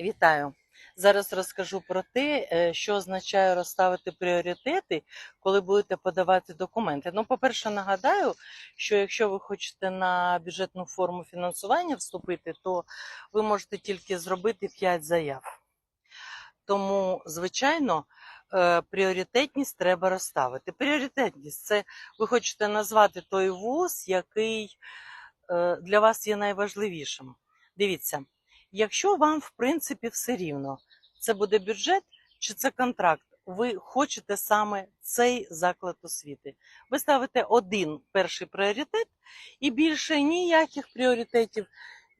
Вітаю! Зараз розкажу про те, е, що означає розставити пріоритети, коли будете подавати документи. Ну, по-перше, нагадаю, що якщо ви хочете на бюджетну форму фінансування вступити, то ви можете тільки зробити 5 заяв. Тому, звичайно, е, пріоритетність треба розставити. Пріоритетність це ви хочете назвати той вуз, який е, для вас є найважливішим. Дивіться. Якщо вам, в принципі, все рівно, це буде бюджет чи це контракт, ви хочете саме цей заклад освіти. Ви ставите один перший пріоритет і більше ніяких пріоритетів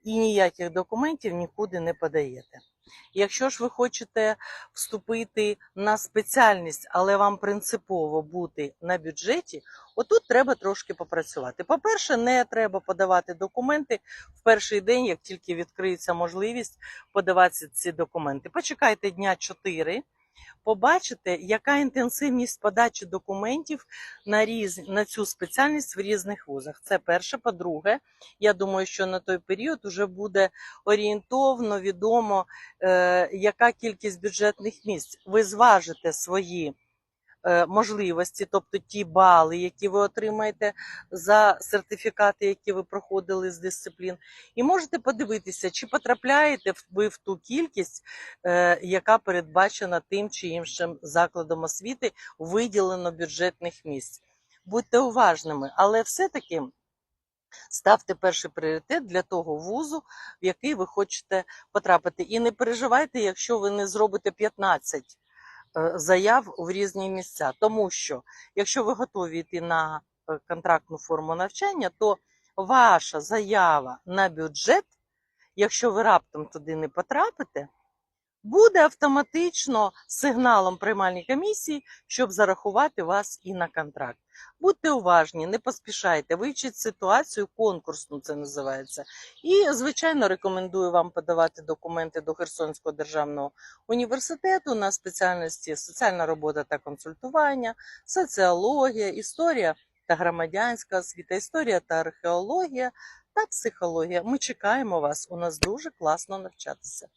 і ніяких документів нікуди не подаєте. Якщо ж ви хочете вступити на спеціальність, але вам принципово бути на бюджеті, отут треба трошки попрацювати. По-перше, не треба подавати документи в перший день, як тільки відкриється можливість подавати ці документи. Почекайте дня 4, побачите, яка інтенсивність подачі документів на, різ... на цю спеціальність в різних вузах. Це перше. По-друге, я думаю, що на той період вже буде орієнтовно відомо, е, яка кількість бюджетних місць. Ви зважите свої можливості, тобто ті бали, які ви отримаєте за сертифікати, які ви проходили з дисциплін, і можете подивитися, чи потрапляєте ви в ту кількість, е, яка передбачена тим чи іншим закладом освіти, виділено бюджетних місць. Будьте уважними, але все-таки. Ставте перший пріоритет для того вузу, в який ви хочете потрапити. І не переживайте, якщо ви не зробите 15 е, заяв в різні місця. Тому що, якщо ви готові йти на е, контрактну форму навчання, то ваша заява на бюджет, якщо ви раптом туди не потрапите, буде автоматично сигналом приймальній комісії, щоб зарахувати вас і на контракт. Будьте уважні, не поспішайте, вивчіть ситуацію конкурсну, це називається. І, звичайно, рекомендую вам подавати документи до Херсонського державного університету на спеціальності соціальна робота та консультування, соціологія, історія та громадянська освіта, історія та археологія та психологія. Ми чекаємо вас. У нас дуже класно навчатися.